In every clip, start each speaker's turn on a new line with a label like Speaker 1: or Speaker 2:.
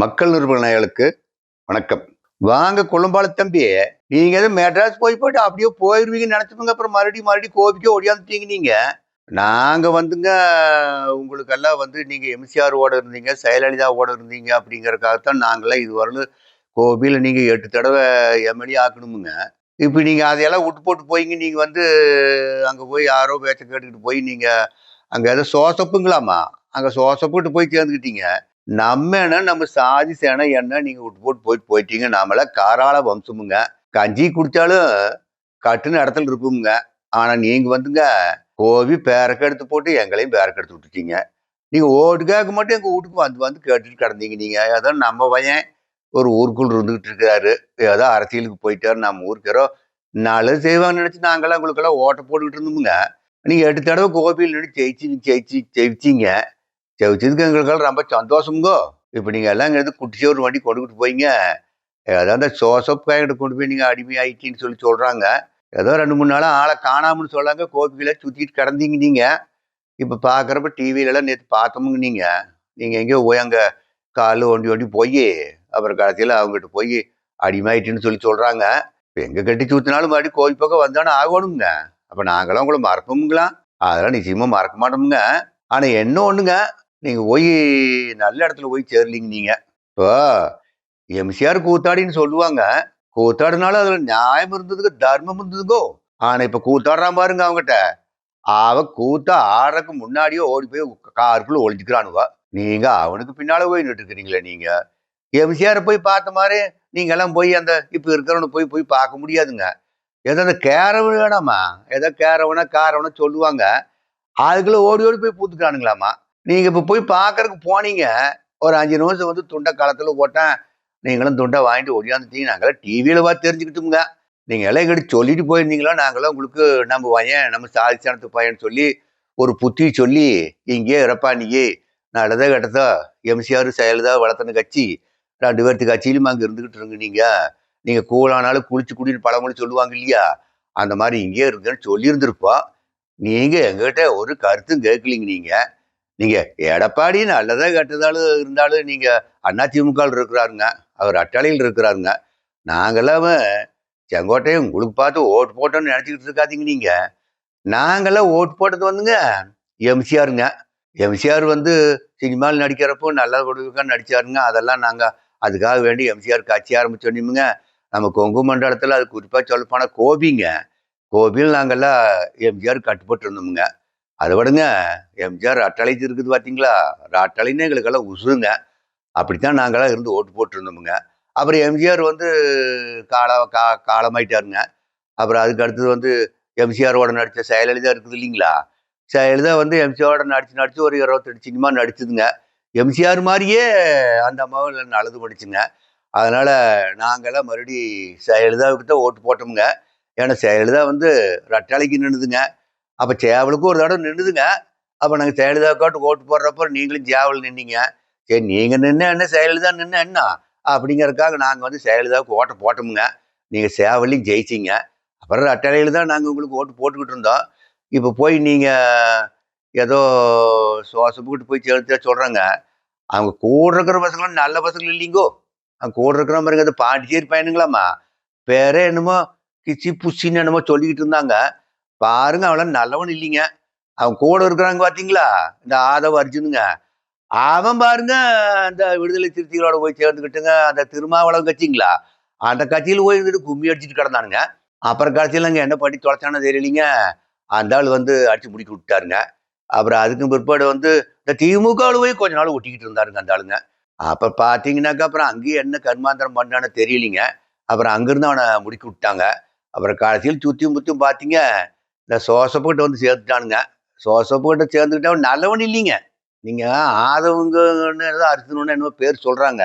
Speaker 1: மக்கள் நிறுவனங்களுக்கு வணக்கம். வாங்க கொழும்பால தம்பி நீங்க எதுவும் மெட்ராஸ் போய் போயிட்டு அப்படியே போயிடுவீங்கன்னு நினைச்சுப்போங்க அப்புறம் மறுபடியும் மறுபடியும் கோபிக்கோ ஓடியாந்துட்டீங்க நீங்க. நாங்க வந்துங்க உங்களுக்கெல்லாம் வந்து நீங்க எம்சிஆர் ஓட இருந்தீங்க செயலலிதா ஓட இருந்தீங்க அப்படிங்கறக்காகத்தான் நாங்களாம் இது வரலும் கோபியில் நீங்க எட்டு தடவை எம்எல்ஏ ஆக்கணுமுங்க. இப்போ நீங்கள் அதையெல்லாம் விட்டு போட்டு போயிங்க நீங்கள் வந்து அங்கே போய் யாரோ பேச்சை கேட்டுக்கிட்டு போய் நீங்கள் அங்கே ஏதோ சோசப்புங்களாமா? அங்கே சோசப்புட்டு போய் சேர்ந்துக்கிட்டீங்க. நம்ம என்ன நம்ம சாதி சேனை என்ன நீங்கள் விட்டு போட்டு போயிட்டு போயிட்டீங்க. நாமெல்லாம் காரால வம்சமுங்க. கஞ்சி குடித்தாலும் கட்டுன இடத்துல இருப்போமுங்க. ஆனால் நீங்கள் வந்துங்க கோவி பேரக்கு எடுத்து போட்டு எங்களையும் பேரக்கு எடுத்து விட்டுட்டீங்க. நீங்கள் ஓட்டு கேட்க மட்டும் எங்கள் வீட்டுக்கு வந்து வந்து கேட்டுட்டு கிடந்தீங்க நீங்கள் ஏதோ நம்ம பையன் ஒரு ஊருக்குள் இருந்துகிட்டு இருக்கிறாரு ஏதோ அரசியலுக்கு போயிட்டாரு நம்ம ஊருக்கிறோம் நல்லது செய்வான்னு நினச்சி நாங்களாம் உங்களுக்கெல்லாம் ஓட்டை போட்டுக்கிட்டு இருந்தோமுங்க. நீங்கள் எட்டு தடவை கோபியில் நின்று ஜெயிச்சு ஜெயிச்சு ஜெயிச்சிங்க. செவிச்சதுக்கு எங்களுக்கெல்லாம் ரொம்ப சந்தோஷமுங்கோ. இப்போ நீங்கள் எல்லாம் இங்கேருந்து குட்டிச்சு ஒரு வண்டி கொண்டுக்கிட்டு போயிங்க. ஏதோ அந்த சோசப் காய்கிட்ட கொண்டு போய் நீங்கள் அடிமையாயிட்டின்னு சொல்லி சொல்கிறாங்க ஏதோ ரெண்டு மூணு நாளாக ஆளை காணாமன்னு சொல்லாங்க கோபியில சுற்றிட்டு கிடந்தீங்க நீங்கள் இப்போ பார்க்குறப்ப டிவில எல்லாம் நேற்று பார்த்தோமுங்க நீங்கள் நீங்கள் எங்கேயோ போய் அங்கே காலு ஒண்டி ஒண்டி போய் அப்புறம் கடைசியில் அவங்ககிட்ட போய் அடிமையாயிட்டுன்னு சொல்லி சொல்கிறாங்க இப்போ எங்கே கட்டி சுற்றினாலும் மறுபடியும் கோவில் பக்கம் வந்தானே ஆகணுங்க. அப்போ நாங்களாம் உங்களை மறப்போமுங்களா? அதெல்லாம் நிச்சயமாக மறக்க மாட்டோமுங்க. ஆனால் என்ன ஒன்றுங்க நீங்க போய் நல்ல இடத்துல போய் சேரலிங்க நீங்க. இப்போ எம்சிஆர் கூத்தாடின்னு சொல்லுவாங்க. கூத்தாடுனாலும் அதுல நியாயம் இருந்ததுக்கு தர்மம் இருந்ததுக்கோ ஆனா இப்ப கூத்தாடுறான் பாருங்க அவங்ககிட்ட அவ கூத்தா ஆடுறதுக்கு முன்னாடியே ஓடி போய் காருக்குள்ளே ஒளிஞ்சுக்கிறானுவா. நீங்க அவனுக்கு பின்னால் போய் நின்றுட்டுருக்கிறீங்களே நீங்கள் நீங்க போய் பார்த்த மாதிரி நீங்கள்லாம் போய் அந்த இப்போ இருக்கிறவனை போய் போய் பார்க்க முடியாதுங்க. ஏதோ அந்த கேரவன் வேணாமா ஏதோ கேரவனா காரவனா சொல்லுவாங்க. அதுக்குள்ளே ஓடி ஓடி போய் பூத்துக்கிறானுங்களாமா. நீங்கள் இப்போ போய் பார்க்கறதுக்கு போனீங்க ஒரு அஞ்சு நிமிஷம் வந்து துண்டை காலத்தில் போட்டேன் நீங்களும் துண்டை வாங்கிட்டு ஒடியாந்துட்டீங்க நாங்களாம் டிவியில் பார்த்து தெரிஞ்சுக்கிட்டோங்க நீங்கள் எல்லாம் எங்கிட்ட சொல்லிட்டு போயிருந்தீங்களா? நாங்களாம் உங்களுக்கு நம்ம பையன் நம்ம சாதிச்சானத்து பையன் சொல்லி ஒரு புத்தி சொல்லி இங்கே இறப்பா நீயே. நல்லதா கெட்டதா எம்சிஆர் செயல்தா வளர்த்தன கட்சி. ரெண்டு பேர்த்து கட்சியிலும் அங்கே இருந்துக்கிட்டு இருங்க நீங்கள் நீங்கள் கூழானாலும் குளிச்சு குடின்னு பழமொழி சொல்லுவாங்க இல்லையா? அந்த மாதிரி இங்கே இருங்கன்னு சொல்லியிருந்திருப்போம். நீங்கள் எங்ககிட்ட ஒரு கருத்தும் கேட்கலீங்க நீங்கள் நீங்க எடப்பாடி நல்லதாக கெட்டதாலும் இருந்தாலும் நீங்க திமுக இருக்கிறாருங்க. அவர் அட்டாளியில் இருக்கிறாருங்க. நாங்கெல்லாம் செங்கோட்டையும் உங்களுக்கு பார்த்து ஓட்டு போட்டோன்னு நினச்சிக்கிட்டு இருக்காதீங்க நீங்கள் நாங்கெல்லாம் ஓட்டு போட்டது வந்துங்க எம்சிஆருங்க. எம்சிஆர் வந்து சினிமாவில் நடிக்கிறப்போ நல்லா கொடுக்க நடிச்சாருங்க. அதெல்லாம் நாங்கள் அதுக்காக வேண்டி எம்சிஆர் கட்சி ஆரம்பிச்சோன்னுமுங்க நம்ம கொங்கு மண்டலத்தில் அது குறிப்பாக சொல்லப்போனால் கோபிங்க. கோபியில் நாங்கள்லாம் எம்ஜிஆர் கட்டுப்பட்டு இருந்தோமுங்க. அதை விடுங்க எம்ஜிஆர் அட்டளைச்சு இருக்குது பார்த்தீங்களா அட்டளைன்னு எங்களுக்கெல்லாம் உசுருங்க. அப்படித்தான் நாங்களாம் இருந்து ஓட்டு போட்டிருந்தோமுங்க. அப்புறம் எம்ஜிஆர் வந்து கால கா காலமாயிட்டாருங்க. அப்புறம் அதுக்கு அடுத்தது வந்து எம்சிஆரோட நடித்த செயலலிதா இருக்குது இல்லைங்களா? செயலலிதா வந்து எம்ஜிஆரோட நடிச்சு நடிச்சு ஒரு இருபத்தெட்டு சினிமா நடிச்சுதுங்க. எம்ஜிஆர் மாதிரியே அந்த அம்மாவும் நல்லது படிச்சுங்க. அதனால் நாங்களாம் மறுபடி செயலலிதாவுக்கு தான் ஓட்டு போட்டோமுங்க. ஏன்னா செயலலிதா வந்து ரட்டாளைக்கு நின்றுதுங்க அப்போ சேவலுக்கும் ஒரு தடவை நின்றுதுங்க அப்போ நாங்கள் செயலலிதாவுக்காட்டு ஓட்டு போடுறப்போ நீங்களும் சேவல் நின்னீங்க. சரி நீங்கள் நின்று என்ன? செயலலிதா நின்று என்ன? அப்படிங்கறதுக்காக நாங்கள் வந்து செயலலிதாவுக்கு ஓட்டை போட்டோமுங்க. நீங்கள் சேவலையும் ஜெயிச்சிங்க. அப்புறம் ரட்டாளையில் தான் நாங்கள் உங்களுக்கு ஓட்டு போட்டுக்கிட்டு இருந்தோம். இப்போ போய் நீங்கள் ஏதோ சுவாசப்புக்கிட்டு போய் செலுத்த சொல்கிறாங்க அவங்க கூட இருக்கிற பசங்களும் நல்ல பசங்க இல்லைங்கோ. அவங்க கூட இருக்கிற பாருங்க அது பாண்டிச்சேரி பையனுங்களாம்மா. பேரே என்னமோ கிச்சி புச்சின்னு என்னமோ சொல்லிக்கிட்டு இருந்தாங்க. பாருங்க அவள நல்லவன் இல்லைங்க. அவன் கூட இருக்கிறாங்க பார்த்தீங்களா இந்த ஆதவ அர்ஜுனுங்க. அவன் பாருங்க அந்த விடுதலை சிறுத்தைகளோட போய் சேர்ந்துக்கிட்டுங்க அந்த திருமாவளவன் கட்சிங்களா? அந்த கட்சியில் போய் இருந்துட்டு கும்மி அடிச்சுட்டு கிடந்தானுங்க. அப்புறம் கடைசியில் அங்கே என்ன பண்ணி தொலைச்சானோ தெரியலீங்க. அந்த ஆள் வந்து அடிச்சு முடிக்க விட்டாருங்க. அப்புறம் அதுக்கும் பிற்பாடு வந்து இந்த திமுகவில் போய் கொஞ்ச நாள் ஒட்டிக்கிட்டு இருந்தாருங்க அந்த ஆளுங்க. அப்போ பார்த்தீங்கன்னாக்கா அப்புறம் அங்கேயும் என்ன கர்மாந்திரம் பண்ணான்னு தெரியலீங்க. அப்புறம் அங்கேருந்து அவனை முடிக்க விட்டாங்க. அப்புறம் கடைசியில் சுத்தியும் முத்தியும் பார்த்தீங்க இந்த சோசப்புக்கிட்ட வந்து சேர்த்துட்டானுங்க. சோசப்புக்கிட்ட சேர்ந்துக்கிட்டவன் நல்லவன் இல்லைங்க. நீங்கள் ஆதவங்கன்னு ஏதோ அரிசனுன்னு என்னமோ பேர் சொல்கிறாங்க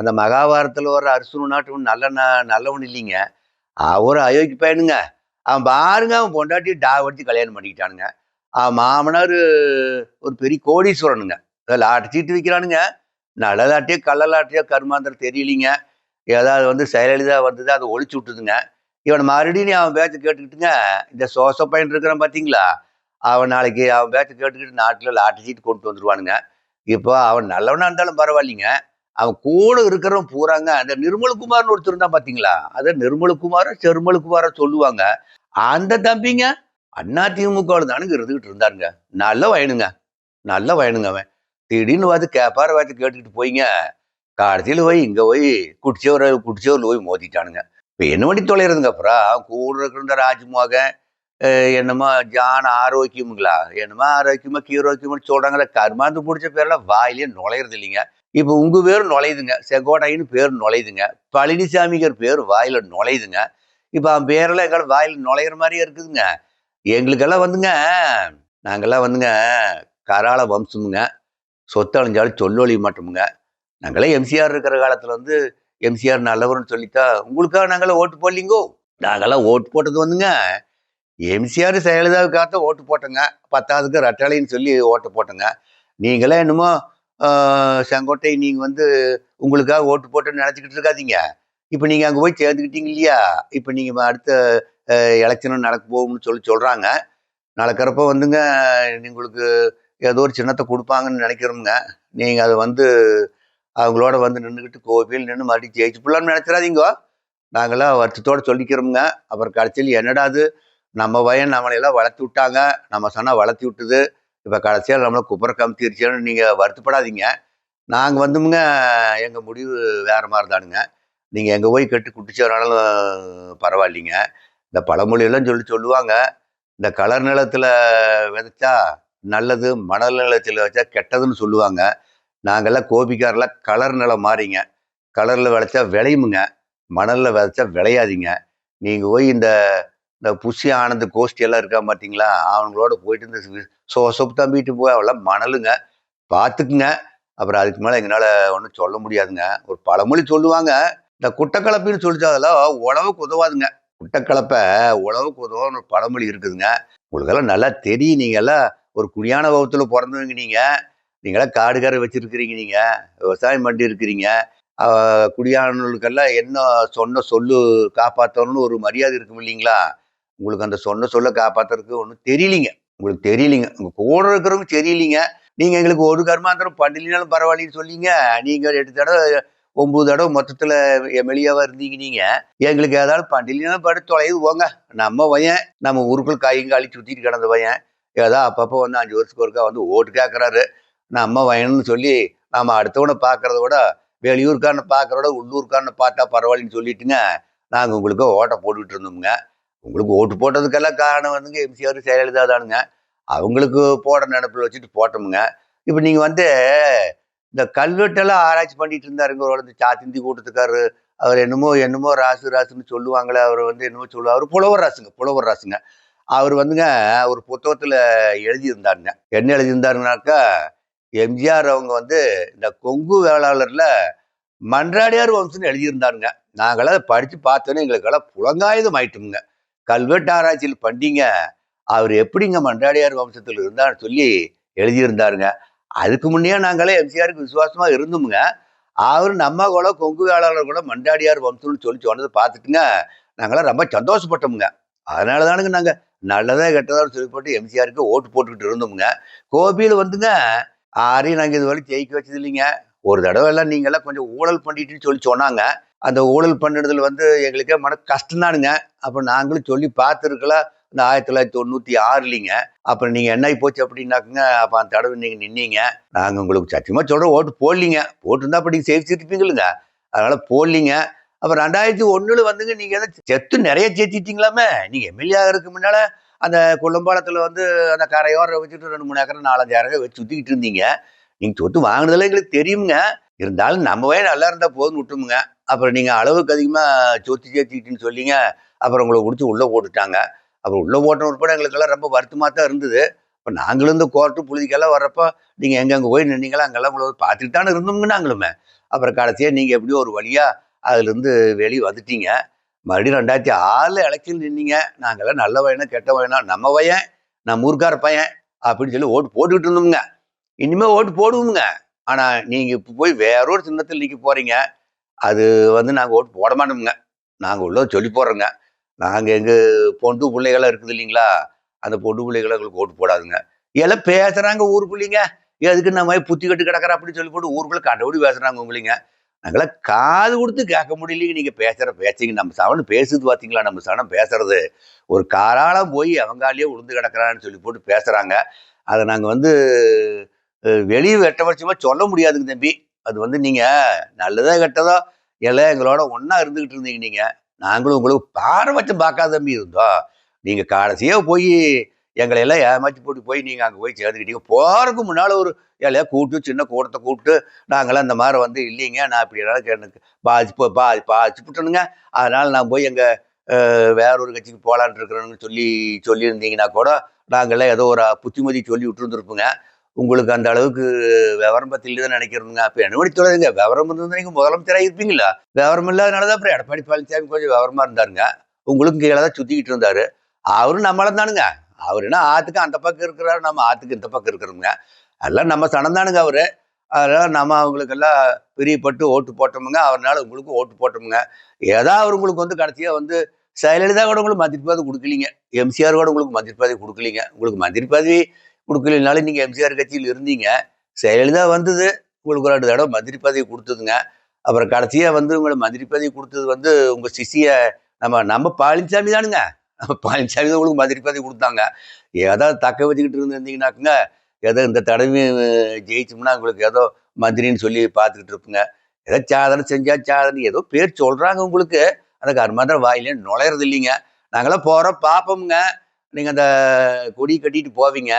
Speaker 1: அந்த மகாபாரத்தில் வர அரிசனு நாட்டு நல்ல நல்லவன் இல்லைங்க. அவர் அயோக்கிய பையனுங்க. அவன் பாருங்க அவன் பொண்டாட்டி டா வடித்து கல்யாணம் பண்ணிக்கிட்டானுங்க. அவன் மாமனார் ஒரு பெரிய கோடீஸ்வரனுங்க. லாட்டை சீட்டு விற்கிறானுங்க. நல்ல லாட்டியோ கள்ள லாட்டியோ கருமாந்திரம் தெரியலிங்க. ஏதாவது வந்து செயலலிதா வந்தது அதை ஒழிச்சு விட்டுதுங்க. இவன் மறுபடியும் நீ அவன் பேச்சை கேட்டுக்கிட்டுங்க இந்த சோச பையன் இருக்கிறான் பார்த்தீங்களா அவன் நாளைக்கு அவன் பேச்சை கேட்டுக்கிட்டு நாட்டில் லாட்டரி சீட்டு கொண்டு வந்துருவானுங்க. இப்போ அவன் நல்லவனாக இருந்தாலும் பரவாயில்லைங்க. அவன் கூட இருக்கிறவன் பூராங்க அந்த நிர்மலகுமார்னு ஒருத்தர் தான் பார்த்தீங்களா அதை நிர்மலகுமாரோ செருமலகுமாரோ சொல்லுவாங்க. அந்த தம்பிங்க அண்ணா திமுகவில் தானுங்க இருந்துக்கிட்டு இருந்தாருங்க. நல்ல வயனுங்க நல்ல வயனுங்க அவன். திடீர்னு பார்த்து கேப்பார பார்த்து கேட்டுக்கிட்டு போய்ங்க. கடைசியில் போய் இங்கே போய் குடிச்சவர் குடிச்சவர்ல போய் மோதிட்டானுங்க. இப்போ என்ன பண்ணி தொலைகிறதுங்க அப்புறம் கூட இருக்கிற ராஜ்மோகன் என்னமோ ஜான் ஆரோக்கியமுங்களா? என்னமோ ஆரோக்கியமா கீரோக்கியம்னு சொல்றாங்களே கருமாந்து பிடிச்ச பேரெல்லாம் வாயிலே நுழையிறது இல்லைங்க இப்போ உங்கள் பேர் நுழையுதுங்க. செங்கோட்டைன்னு பேர் நுழையுதுங்க. பழனிசாமிங்கிற பேர் வாயில நுழையுதுங்க. இப்போ அவன் பேரெல்லாம் எங்களால் வாயில் நுழையிற மாதிரியே இருக்குதுங்க. எங்களுக்கெல்லாம் வந்துங்க நாங்கள்லாம் வந்துங்க கராள வம்சமுங்க. சொத்து அழிஞ்சாலும் சொல்லொழிய மாட்டோமுங்க. நாங்களே எம்சிஆர் இருக்கிற காலத்தில் வந்து எம்சிஆர் நல்லவர்னு சொல்லித்தா உங்களுக்காக நாங்களாம் ஓட்டு போடலிங்கோ? நாங்களாம் ஓட்டு போட்டது வந்துங்க. எம்சிஆர் தான் ஓட்டு போட்டோங்க. பத்தாவதுக்கு ரட்டாளின்னு சொல்லி ஓட்டு போட்டோங்க. நீங்களே என்னமோ செங்கோட்டை நீங்கள் வந்து உங்களுக்காக ஓட்டு போட்டுன்னு நினச்சிக்கிட்டு இருக்காதீங்க. இப்போ நீங்கள் அங்கே போய் சேர்ந்துக்கிட்டீங்க இல்லையா? இப்போ நீங்கள் அடுத்த எலெக்ஷனும் நடக்க போகும்னு சொல்லி சொல்கிறாங்க நடக்கிறப்ப வந்துங்க உங்களுக்கு ஏதோ ஒரு சின்னத்தை கொடுப்பாங்கன்னு நினைக்கிறோமுங்க. நீங்கள் அதை வந்து அவங்களோட வந்து நின்றுக்கிட்டு கோவில் நின்று மறுபடியும் ஜெயிச்சு பிள்ளைன்னு நினைச்சிடாதீங்க. நாங்களாம் வருத்தத்தோடு சொல்லிக்கிறோமுங்க. அப்புறம் கடைசியில் என்னடா அது? நம்ம பையன் நம்மளையெல்லாம் வளர்த்து விட்டாங்க. நம்ம சொன்னால் வளர்த்தி விட்டுது. இப்போ கடைசியாக நம்மளை குப்புற கமித்திருச்சேன்னு நீங்கள் வருத்தப்படாதீங்க. நாங்கள் வந்துமுங்க எங்கள் முடிவு வேறு மாதிரி தானுங்க. நீங்கள் எங்கே போய் கெட்டு குட்டிச்சோனாலும் பரவாயில்லைங்க. இந்த பழமொழியெல்லாம் சொல்லி சொல்லுவாங்க. இந்த கலர் நிலத்தில் விதைச்சா நல்லது மணல் நிலத்தில் வச்சா கெட்டதுன்னு சொல்லுவாங்க. நாங்கள்லாம் கோபிக்காரெல்லாம் கலர் நிலம் மாறிங்க. கலரில் விளைச்சா விளையுமுங்க. மணலில் விளைச்சா விளையாதீங்க. நீங்கள் போய் இந்த இந்த புஷி ஆனந்த் கோஷ்டி எல்லாம் இருக்கா பார்த்தீங்களா அவங்களோட போயிட்டு இந்த சோ சொப்பு தம்பிட்டு போய் அவெல்லாம் மணலுங்க. பார்த்துக்குங்க அப்புறம் அதுக்கு மேலே எங்களால் ஒன்றும் சொல்ல முடியாதுங்க. ஒரு பழமொழி சொல்லுவாங்க. இந்த குட்டக்கலப்பின்னு சொல்லிச்சு அதெல்லாம் உழவுக்கு உதவாதுங்க. குட்டக்கலப்பை உழவுக்கு உதவான்னு ஒரு பழமொழி இருக்குதுங்க. உங்களுக்கெல்லாம் நல்லா தெரியும். நீங்கள் எல்லாம் ஒரு குடியான வகுத்தில் பிறந்தவங்க நீங்கள் நீங்களாம் காடுகாரை வச்சுருக்கிறீங்க நீங்கள் விவசாயம் பண்ணியிருக்கிறீங்க குடியானவர்களுக்கெல்லாம் என்ன சொன்ன சொல்லு காப்பாற்றணும்னு ஒரு மரியாதை இருக்கும் இல்லைங்களா? உங்களுக்கு அந்த சொன்ன சொல்ல காப்பாற்றுறதுக்கு ஒன்றும் தெரியலிங்க. உங்களுக்கு தெரியலிங்க. உங்கள் கூட இருக்கிறவங்க தெரியலிங்க. நீங்கள் எங்களுக்கு ஒரு கர்மாந்திரம் பண்ணலினாலும் பரவாயில்லன்னு சொல்லிங்க. நீங்கள் எட்டு தடவை ஒம்பது தடவை மொத்தத்தில் எம்எல்ஏவாக இருந்தீங்க நீங்கள் எங்களுக்கு ஏதாவது பண்ணலினாலும் படு தொலைவு போங்க. நம்ம பையன் நம்ம ஊருக்குள்ள கையங்காலி சுற்றிட்டு கிடந்த பையன் ஏதோ அப்பப்போ வந்து அஞ்சு வருஷத்துக்கு ஒருக்கா வந்து ஓட்டு கேட்கறாரு நம்ம வாங்கணும்னு சொல்லி நம்ம அடுத்தவனை பார்க்கறத விட வெளியூர்காரனை பார்க்குறோட விட பார்த்தா பரவாயில்லன்னு சொல்லிட்டுங்க நாங்கள் உங்களுக்கு ஓட்டை போட்டுக்கிட்டு இருந்தோமுங்க. உங்களுக்கு ஓட்டு போட்டதுக்கெல்லாம் காரணம் வந்துங்க எம்சிஆர் செயலலிதா தானுங்க. அவங்களுக்கு போட நினப்பில் வச்சுட்டு போட்டோமுங்க. இப்போ நீங்கள் வந்து இந்த கல்வெட்டெல்லாம் ஆராய்ச்சி பண்ணிட்டு இருந்தாருங்க ஒரு இந்த சாத்திந்தி கூட்டத்துக்காரு அவர் என்னமோ என்னமோ ராசு ராசுன்னு சொல்லுவாங்களே அவர் வந்து என்னமோ சொல்லுவார் அவர் புலவர் ராசுங்க புலவர் ராசுங்க. அவர் வந்துங்க ஒரு புத்தகத்தில் எழுதியிருந்தாருங்க. என்ன எழுதியிருந்தாருனாக்கா எம்ஜிஆர் அவங்க வந்து இந்த கொங்கு வேளாளரில் மன்றாடியார் வம்சம்னு எழுதியிருந்தாருங்க. நாங்களாம் அதை படித்து பார்த்தோன்னே எங்களுக்கெல்லாம் புலங்காயுதம் ஆயிட்டுங்க. கல்வெட்டு ஆராய்ச்சியில் பண்ணிங்க அவர் எப்படிங்க மன்றாடியார் வம்சத்தில் இருந்தார்னு சொல்லி எழுதியிருந்தாருங்க. அதுக்கு முன்னே நாங்களே எம்ஜிஆருக்கு விசுவாசமாக இருந்தோமுங்க. அவர் நம்ம கூட கொங்கு வேளாளர் கூட மண்டாடியார் வம்சம்னு சொல்லி சொன்னதை பார்த்துட்டுங்க நாங்களாம் ரொம்ப சந்தோஷப்பட்டோமுங்க. அதனால தானுங்க நாங்கள் நல்லதாக கெட்டதாக சொல்லப்பட்டு எம்ஜிஆருக்கு ஓட்டு போட்டுக்கிட்டு இருந்தோமுங்க. கோபியில் வந்துங்க ஆரையும் நாங்கள் இது வரைக்கும் ஜெயிக்க வச்சது இல்லைங்க ஒரு தடவை எல்லாம் நீங்கள்லாம் கொஞ்சம் ஊழல் பண்ணிட்டுன்னு சொல்லி சொன்னாங்க. அந்த ஊழல் பண்ணிடுறதுல வந்து எங்களுக்கே மன கஷ்டம்தானுங்க. அப்போ நாங்களும் சொல்லி பார்த்துருக்கலாம் இந்த ஆயிரத்தி தொள்ளாயிரத்தி தொண்ணூற்றி ஆறுலிங்க. அப்புறம் நீங்கள் என்ன ஆகி போச்சு அப்படின்னாக்குங்க அப்போ அந்த தடவை நீங்கள் நின்னீங்க. நாங்கள் உங்களுக்கு சத்தியமாக சொல்கிறோம் ஓட்டு போடலிங்க. போட்டிருந்தா அப்படி நீங்கள் சேவிச்சிருப்பீங்களுங்க அதனால் போடலிங்க. அப்புறம் ரெண்டாயிரத்தி ஒன்றில் வந்துங்க நீங்கள் எதாவது செத்து நிறைய சேர்த்திட்டீங்களாமே. நீங்கள் எம்எல்ஏ ஆகிறதுக்கு முன்னால் அந்த குளம்பாலத்தில் வந்து அந்த கரையோரம் வச்சுட்டு ரெண்டு மூணு ஏக்கரை நாலஞ்சு ஏக்கரை வச்சு சுற்றிக்கிட்டு இருந்தீங்க. நீங்கள் சொத்து வாங்கினதில் எங்களுக்கு தெரியுங்க இருந்தாலும் நம்மவே நல்லா இருந்தால் போதும் விட்டுமுங்க அப்புறம் நீங்கள் அளவுக்கு அதிகமாக சொத்து சேர்த்திக்கிட்டுன்னு சொல்லிங்க. அப்புறம் உங்களை பிடிச்சி உள்ளே போட்டுட்டாங்க. அப்புறம் உள்ளே போட்ட உட்பட எங்களுக்கெல்லாம் ரொம்ப வருத்தமாக தான் இருந்தது. இப்போ நாங்களும் இந்த கோர்ட்டு புழுதிக்கெல்லாம் வர்றப்போ நீங்கள் எங்கெங்கே போய் நின்னீங்களோ அங்கெல்லாம் உங்களை பார்த்துட்டு தானே இருந்தோங்க நாங்களுமே. அப்புறம் கடைசியாக நீங்கள் எப்படியோ ஒரு வழியாக அதுலேருந்து வெளியே வந்துட்டீங்க. மறுபடியும் ரெண்டாயிரத்தி ஆறில் எலெக்ஷன் நின்னீங்க. நாங்கள்லாம் நல்ல பையனா கெட்ட பையனா நம்ம பையன் நான் ஊர்க்கார பையன் அப்படின்னு சொல்லி ஓட்டு போட்டுக்கிட்டு இருந்தோமுங்க. இனிமேல் ஓட்டு போடுவோமுங்க. ஆனால் நீங்கள் இப்போ போய் வேற ஒரு சின்னத்தில் நிற்க போகிறீங்க அது வந்து நாங்கள் ஓட்டு போட மாட்டோமுங்க. நாங்கள் உள்ள சொல்லி போடுறோங்க. நாங்கள் எங்கள் பொண்டு பிள்ளைகளாம் இருக்குது இல்லைங்களா? அந்த பொண்டு பிள்ளைகளை எங்களுக்கு ஓட்டு போடாதுங்க. எல்லாம் பேசுகிறாங்க ஊருக்குள்ளீங்க. எதுக்கு நம்ம புத்தி கட்டு கிடக்குற அப்படின்னு சொல்லி போட்டு ஊருக்குள்ளே கண்டபடி பேசுகிறாங்க உங்களைங்க. நாங்களாம் காது கொடுத்து கேட்க முடியலைங்க. நீங்கள் பேசுகிற பேச்சிங்க நம்ம சவன் பேசுது பார்த்தீங்களா நம்ம சவனம் பேசுறது. ஒரு காராளம் போய் அவங்காலேயே உளுந்து கிடக்குறான்னு சொல்லி போட்டு பேசுகிறாங்க அதை நாங்கள் வந்து வெளியே வெட்டபட்சமாக சொல்ல முடியாதுங்க தம்பி. அது வந்து நீங்கள் நல்லதோ கெட்டதோ எல்லாம் எங்களோட ஒன்றா இருந்துக்கிட்டு இருந்தீங்க நீங்கள் நாங்களும் உங்களுக்கு பாரபட்சம் பார்க்காத தம்பி இருந்தோம். நீங்கள் கடைசியாக போய் எங்களை எல்லாம் ஏமாச்சு போட்டு போய் நீங்கள் அங்கே போய் சேர்ந்துக்கிட்டீங்க. போகிறதுக்கு முன்னால் ஒரு இலையா கூட்டு சின்ன கூட்டத்தை கூப்பிட்டு நாங்களாம் இந்த மாதிரி வந்து இல்லைங்க. நான் இப்படி எல்லாம் எனக்கு பாதிப்பு பா பாதிச்சுட்டனுங்க அதனால் நான் போய் எங்கள் வேறொரு வேற ஒரு கட்சிக்கு போலான்னு சொல்லி சொல்லியிருந்தீங்கன்னா கூட நாங்களாம் ஏதோ ஒரு புத்திமதி சொல்லி விட்டுருந்துருப்போங்க. உங்களுக்கு அந்த அளவுக்கு விவரம் பத்தி இல்லைன்னு நினைக்கிறதுங்க அப்போ என்ன பண்ணி விவரம் இருந்தது நீங்கள் முதலமைச்சராக இருப்பீங்களா விவரம் இல்லாதனால தான் அப்புறம் எடப்பாடி பழனிசாமி கொஞ்சம் விவரமாக இருந்தாருங்க. உங்களுக்கும் கீழே தான் சுற்றிக்கிட்டு இருந்தாரு. அவரும் நம்மளும் தானுங்க. அவர் என்ன ஆற்றுக்கு அந்த பக்கம் இருக்கிறாரு நம்ம ஆற்றுக்கு இந்த பக்கம் இருக்கிறோங்க எல்லாம் நம்ம சனந்தானுங்க அவர். அதெல்லாம் நம்ம அவங்களுக்கெல்லாம் பிரியப்பட்டு ஓட்டு போட்டோமுங்க. அவர்னால உங்களுக்கும் ஓட்டு போட்டோமுங்க. ஏதோ அவர் உங்களுக்கு வந்து கடைசியாக வந்து செயலலிதா கூட உங்களுக்கு மந்திரி பதவி கொடுக்கலீங்க. எம்சிஆர் கூட உங்களுக்கு மந்திரி பதவி கொடுக்கலீங்க. உங்களுக்கு மந்திரி பதவி கொடுக்கலனாலும் நீங்கள் எம்சிஆர் கட்சியில் இருந்தீங்க. செயலலிதா வந்தது உங்களுக்கு ஒரு ரெண்டு தடவை மந்திரி பதவி கொடுத்ததுங்க. அப்புறம் கடைசியாக வந்து உங்களுக்கு மந்திரி பதவி கொடுத்தது வந்து உங்கள் சிசியை நம்ம நம்ம பழனிசாமி தானுங்க. பழனிசாமி தான் உங்களுக்கு மந்திரி பதவி கொடுத்தாங்க. ஏதாவது தக்க வச்சுக்கிட்டு இருந்திருந்தீங்கன்னாக்குங்க ஏதோ இந்த தடவை ஜெயிச்சோம்னா உங்களுக்கு ஏதோ மந்திரின்னு சொல்லி பார்த்துக்கிட்டு இருப்போங்க. ஏதோ சாதனை செஞ்சால் சாதனை ஏதோ பேர் சொல்கிறாங்க உங்களுக்கு. அந்த கர்மாந்திர வாயிலே நுழையிறது இல்லைங்க. நாங்களாம் போகிறோம் பார்ப்போமுங்க நீங்கள் அந்த கொடி கட்டிட்டு போவீங்க.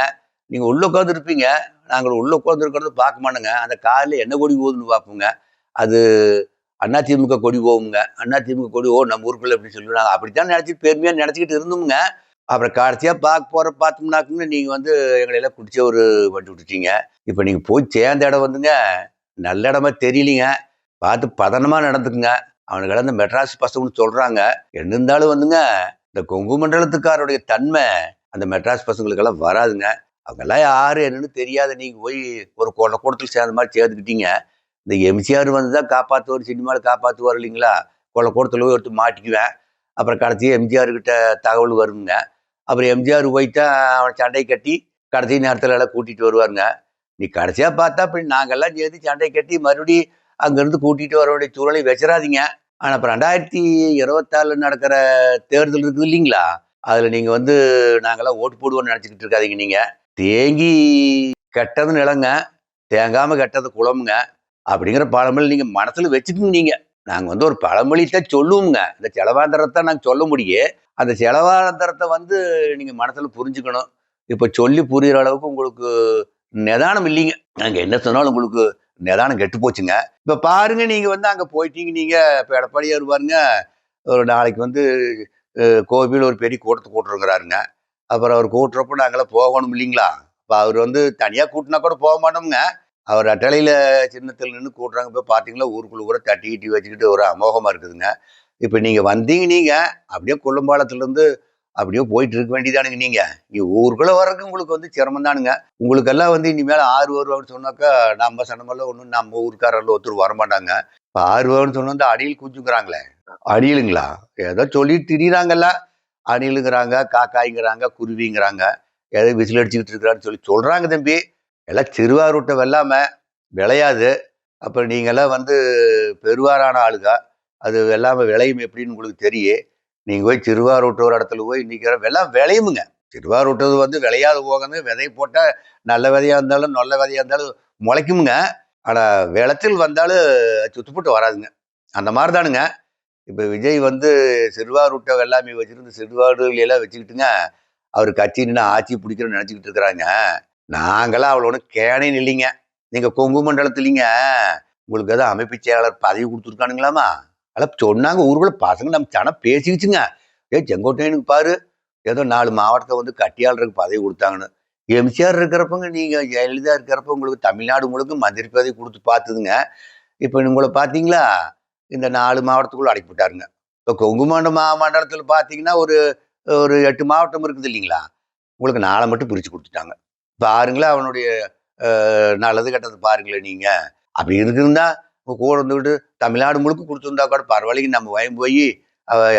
Speaker 1: நீங்கள் உள்ளே உட்காந்துருப்பீங்க நாங்கள் உள்ளே உட்காந்துருக்கிறது பார்க்க மாட்டோங்க. அந்த காலில் என்ன கொடி போகுதுன்னு பார்ப்போங்க. அது அண்ணா திமுக கொடி போகுங்க திமுக கொடி ஓ நம்ம ஊருக்குள்ள அப்படின்னு சொல்லி நாங்கள் அப்படித்தான் நினச்சிட்டு பெருமையாக நினச்சிக்கிட்டு இருந்தோமுங்க. அப்புறம் கடைசியாக பார்க்க போகிற பார்த்தோம்னாக்குங்க நீங்கள் வந்து எங்களை எல்லாம் குடிச்ச ஒரு வண்டி விட்டுட்டீங்க. இப்போ நீங்கள் போய் சேர்ந்த இடம் வந்துங்க. நல்ல இடமா தெரியலீங்க. பார்த்து பதனமாக நடந்துக்குங்க. அவனுக்கு அந்த மெட்ராஸ் பசங்கன்னு சொல்கிறாங்க என்ன இருந்தாலும் வந்துங்க இந்த கொங்கு மண்டலத்துக்காரோடைய தன்மை அந்த மெட்ராஸ் பசங்களுக்கெல்லாம் வராதுங்க. அவங்கெல்லாம் யாரு என்னன்னு தெரியாத நீங்கள் போய் ஒரு கொள்ள சேர்ந்த மாதிரி சேர்ந்துக்கிட்டீங்க. இந்த எம்ஜிஆர் வந்து தான் காப்பாற்றுவார் சினிமாவில் காப்பாற்றுவார் இல்லைங்களா? கொலை கூடத்தில் போய் ஒருத்தர் மாட்டிக்குவேன். அப்புறம் கடைசியாக எம்ஜிஆர் கிட்ட தகவல் வருங்க. அப்புறம் எம்ஜிஆர் போயிட்டா அவன் சண்டை கட்டி கடைசி நேரத்தில் எல்லாம் கூட்டிகிட்டு வருவாருங்க. நீ கடைசியாக பார்த்தா அப்படி நாங்கள்லாம் சேர்ந்து சண்டை கட்டி மறுபடியும் அங்கேருந்து கூட்டிகிட்டு வர வேண்டிய சூழலை வச்சிடாதீங்க. ஆனால் அப்புறம் ரெண்டாயிரத்தி இருபத்தாறுல நடக்கிற தேர்தல் இருக்குது இல்லைங்களா? அதில் நீங்கள் வந்து நாங்களாம் ஓட்டு போடுவோம்னு நினச்சிக்கிட்டு இருக்காதீங்க நீங்கள் தேங்கி கெட்டது நிலங்க தேங்காமல் கெட்டது குளமுங்க. அப்படிங்கிற பழமொழி நீங்கள் மனசில் வச்சுக்கோங்க நீங்க. நாங்கள் வந்து ஒரு பழமொழித்தான் சொல்லுவோங்க இந்த செலவாந்தரத்தை நாங்கள் சொல்ல முடியும் அந்த செலவாந்தரத்தை வந்து நீங்கள் மனசில் புரிஞ்சுக்கணும். இப்போ சொல்லி புரிகிற அளவுக்கு உங்களுக்கு நிதானம் இல்லைங்க. நாங்கள் என்ன சொன்னாலும் உங்களுக்கு நிதானம் கெட்டு போச்சுங்க. இப்போ பாருங்க நீங்கள் வந்து அங்கே போயிட்டீங்க. நீங்கள் இப்போ எடப்பாடியார் பாருங்க ஒரு நாளைக்கு வந்து அஹ், கோவில் ஒரு பெரிய கூட்டத்தை கூட்டுருங்கிறாருங்க அப்புறம் அவர் கூட்டுறப்ப நாங்களாம் போகணும் இல்லைங்களா? இப்போ அவர் வந்து தனியாக கூட்டினா கூட போக மாட்டோம்ங்க. அவர் அட்டலையில் சின்னத்தில் நின்று கூட்டுறாங்க. போய் பார்த்தீங்களா? ஊருக்குள்ளே கூட தட்டி கிட்டி வச்சுக்கிட்டு ஒரு அமோகமா இருக்குதுங்க. இப்போ நீங்கள் வந்தீங்க நீங்கள் அப்படியே கொள்ளும்பாலத்துலேருந்து அப்படியே போயிட்டு இருக்க வேண்டியதானுங்க நீங்க. இங்கே ஊருக்குள்ளே வர்றதுக்கு உங்களுக்கு வந்து சிரமம் தானுங்க. உங்களுக்கெல்லாம் வந்து இனிமேல் ஆறு வருவான்னு சொன்னாக்கா நம்ம சனமெல்லாம் ஒன்றும் நம்ம ஊருக்காரெல்லாம் ஒருத்தர் வரமாட்டாங்க. இப்போ ஆறு வருவான்னு சொன்னா வந்து அடியில் குஞ்சுக்கிறாங்களே அடியிலுங்களா? ஏதோ சொல்லிட்டு திரியிறாங்கல்ல. அணிலுங்கிறாங்க காக்காய்ங்கிறாங்க குருவிங்கிறாங்க. ஏதோ விசில் அடிச்சுக்கிட்டு இருக்கிறான்னு சொல்லி சொல்றாங்க தம்பி. எல்லாம் சிறுவாரூட்டை வெல்லாம விளையாது. அப்புறம் நீங்கெல்லாம் வந்து பெருவாரான ஆளுங்க. அது வெள்ளாம விளையும் எப்படின்னு உங்களுக்கு தெரியும் நீங்கள் போய் சிறுவாரூட்ட ஒரு இடத்துல போய் நிக்கிற வெள்ளம் விளையுமுங்க. சிறுவாரூட்டது வந்து விளையாது போகணும். விதை போட்டால் நல்ல விதையாக இருந்தாலும் நல்ல விதையாக இருந்தாலும் முளைக்குமுங்க. ஆனால் விளச்சல் வந்தாலும் சுத்துப்பட்டு வராதுங்க. அந்த மாதிரி தானுங்க. இப்போ விஜய் வந்து சிறுவாரூட்டை வெள்ளாமை வச்சுருந்து சிறுவாரூர்ல வச்சுக்கிட்டுங்க. அவர் கட்சி நின்று ஆட்சி பிடிக்கணும்னு நினச்சிக்கிட்டு இருக்கிறாங்க. நாங்களாம் அவ்வளோ கேனேன்னு இல்லைங்க. நீங்கள் கொங்கு மண்டலத்துலீங்க. உங்களுக்கு ஏதோ அமைப்பு செயலாளர் பதவி கொடுத்துருக்கானுங்களாமா? அதெல்லாம் சொன்னாங்க ஊருக்குள்ள பசங்க நம்ம சனம் பேசிக்கிச்சுங்க. ஏ செங்கோட்டையனுக்கு பாரு. ஏதோ நாலு மாவட்டத்தை வந்து கட்டியாளருக்கு பதவி கொடுத்தாங்கன்னு. எம்சிஆர் இருக்கிறப்பங்க நீங்கள் ஜெயலலிதா இருக்கிறப்ப உங்களுக்கு தமிழ்நாடு முழுக்க மந்திரி பதவி கொடுத்து பார்த்துதுங்க. இப்போ உங்களை பார்த்தீங்களா? இந்த நாலு மாவட்டத்துக்குள்ள அடைப்பிட்டாருங்க. இப்போ கொங்கு மண்ட மாமண்டலத்தில் பார்த்தீங்கன்னா ஒரு ஒரு எட்டு மாவட்டம் இருக்குது இல்லைங்களா? உங்களுக்கு நாளை மட்டும் பிரித்து கொடுத்துட்டாங்க. பாருங்களேன் அவனுடைய நல்லது கெட்டது பாருங்களேன் நீங்கள் அப்படி இருக்குதுன்னா இப்போ கூட இருந்துக்கிட்டு தமிழ்நாடு முழுக்க கொடுத்துருந்தா கூட பரவாயில்லைங்க. நம்ம வயம் போய்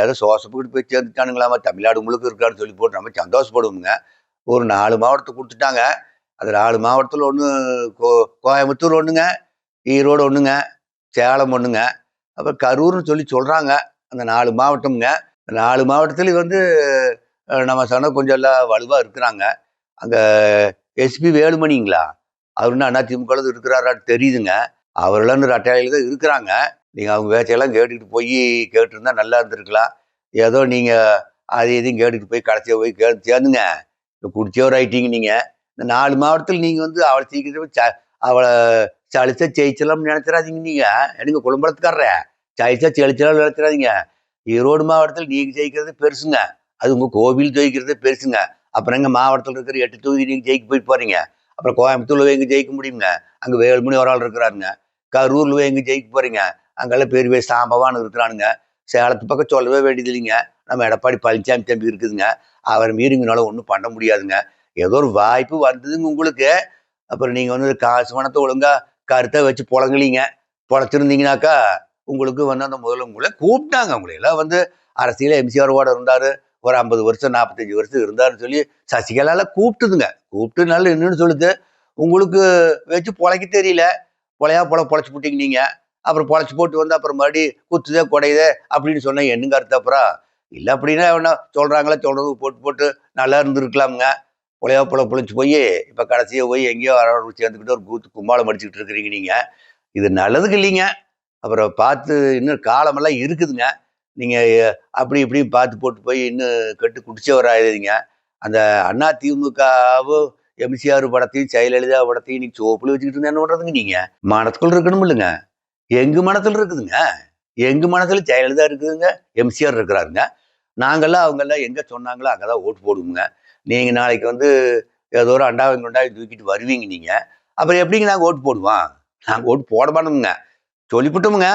Speaker 1: ஏதோ சோசப்பட்டு போய் சேர்ந்துட்டானுங்களாமா தமிழ்நாடு முழுக்க இருக்கான்னு சொல்லி போட்டு நம்ம சந்தோஷப்படுவோங்க ஒரு நாலு மாவட்டத்தை கொடுத்துட்டாங்க. அது நாலு மாவட்டத்தில் ஒன்று கோ கோயம்புத்தூர் ஒன்றுங்க ஈரோடு ஒன்றுங்க சேலம் ஒன்றுங்க அப்புறம் கரூர்னு சொல்லி சொல்கிறாங்க அந்த நாலு மாவட்டம்ங்க. நாலு மாவட்டத்துலேயும் வந்து நம்ம சொன்ன கொஞ்சம் எல்லாம் வலுவாக இருக்கிறாங்க. அங்கே எஸ்பி வேலுமணிங்களா? அவர் என்ன அண்ணா திமுக இருக்கிறாரான்னு தெரியுதுங்க. அவரெல்லாம் ரட்டையில தான் இருக்கிறாங்க. நீங்கள் அவங்க பேச்சையெல்லாம் கேட்டுக்கிட்டு போய் கேட்டிருந்தா நல்லா இருந்திருக்கலாம் ஏதோ நீங்கள் அது இதையும் கேட்டுக்கிட்டு போய் கடைசியாக போய் கேட்டு சேர்ந்துங்க இப்போ குடிச்சவர் ஆயிட்டீங்க நீங்கள் இந்த நாலு மாவட்டத்தில் நீங்கள் வந்து அவளை சீக்கிரம் ச அவளை சளிச்சா ஜெயிச்சலாம்னு நினச்சிடாதீங்க நீங்கள் எனக்கு குடும்பத்துக்காரர சளிச்சா செழிச்சலாம் நினச்சிடாதீங்க. ஈரோடு மாவட்டத்தில் நீங்கள் ஜெயிக்கிறது பெருசுங்க. அது உங்கள் கோவில் ஜெயிக்கிறது பெருசுங்க. அப்புறம் எங்கள் மாவட்டத்தில் இருக்கிற எட்டு தொகுதி நீங்கள் ஜெயிக்க போய் போகிறீங்க அப்புறம் கோயம்புத்தூரில் எங்கே ஜெயிக்க முடியுங்க? அங்கே வேலுமணி ஒரு ஆள் இருக்கிறாருங்க. கரூரில் எங்கே ஜெயிக்க போகிறீங்க அங்கெல்லாம் பெரிய பெரிய சாம்பவான்னு இருக்கிறானுங்க. சேலத்து பக்கம் சொல்லவே வேண்டியது இல்லைங்க. நம்ம எடப்பாடி பழனிசாமி தம்பி இருக்குதுங்க. அவரை மீறிங்கனால ஒன்றும் பண்ண முடியாதுங்க. ஏதோ ஒரு வாய்ப்பு வந்ததுங்க உங்களுக்கு. அப்புறம் நீங்கள் வந்து காசு பணத்தை ஒழுங்கா கருத்தை வச்சு புழங்கலீங்க. பொழைச்சிருந்தீங்கனாக்கா உங்களுக்கு வந்து அந்த முதல்ல உங்களை கூப்பிட்டாங்க. உங்களை எல்லாம் வந்து அரசியல் எம்சிஆரோட இருந்தார். ஒரு ஐம்பது வருஷம் நாற்பத்தஞ்சு வருஷம் இருந்தாருன்னு சொல்லி சசிகலால கூப்பிட்டுதுங்க. கூப்பிட்டு நல்ல என்னன்னு சொல்லுது? உங்களுக்கு வச்சு பொழைக்க தெரியல. பொழையா பொழ பொழைச்சி போட்டிங்க நீங்கள் அப்புறம் பொழைச்சி போட்டு வந்து அப்புறம் மறுபடி குத்துதே குடையுதே அப்படின்னு சொன்னா என்னங்க அர்த்தம் அப்புறம்? இல்லை அப்படின்னா என்ன சொல்கிறாங்களே சொல்கிறது போட்டு போட்டு நல்லா இருந்திருக்கலாமுங்க. பொழையா பொழ பொழைச்சி போய் இப்போ கடைசியாக போய் எங்கேயோ அரவணை சேர்ந்துக்கிட்டு ஒரு கூத்து கும்பாலம் அடிச்சுக்கிட்டு இருக்கிறீங்க நீங்கள் இது நல்லதுக்கு இல்லைங்க. அப்புறம் பார்த்து இன்னும் காலமெல்லாம் இருக்குதுங்க. நீங்கள் அப்படி இப்படி பார்த்து போட்டு போய் இன்னும் கெட்டு குடிச்சவர் அந்த அண்ணா திமுகவும் எம்சிஆர் படத்தையும் ஜெயலலிதா படத்தையும் நீ சோப்பில் வச்சுக்கிட்டு இருந்தா என்ன பண்ணுறதுங்க நீங்கள் மனத்துக்குள் இருக்கணும் இல்லைங்க. எங்கள் மனத்தில் இருக்குதுங்க? எங்கள் மனத்தில் ஜெயலலிதா இருக்குதுங்க? எம்சிஆர் இருக்கிறாருங்க. நாங்கள்லாம் அவங்கெல்லாம் எங்கே சொன்னாங்களோ அங்கே தான் ஓட்டு போடுவோங்க. நீங்கள் நாளைக்கு வந்து ஏதோ ஒரு அண்டாவை கொண்டாவை தூக்கிட்டு வருவீங்க நீங்கள் அப்புறம் எப்படிங்க நாங்கள் ஓட்டு போடுவோம்? நாங்கள் ஓட்டு போட மாட்டோமுங்க. சொல்லிவிட்டோமுங்க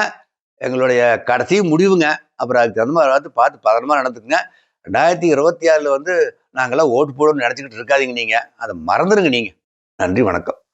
Speaker 1: எங்களுடைய கடைசி முடிவுங்க. அப்புறம் அதுக்கு தகுந்த மாதிரி பார்த்து பார்த்து பதனமாக நடந்துக்குங்க. ரெண்டாயிரத்தி இருபத்தி ஆறில் வந்து நாங்களாம் ஓட்டு போடணும்னு நினச்சிக்கிட்டு இருக்காதிங்க நீங்கள் அதை மறந்துடுங்க நீங்கள் நன்றி வணக்கம்.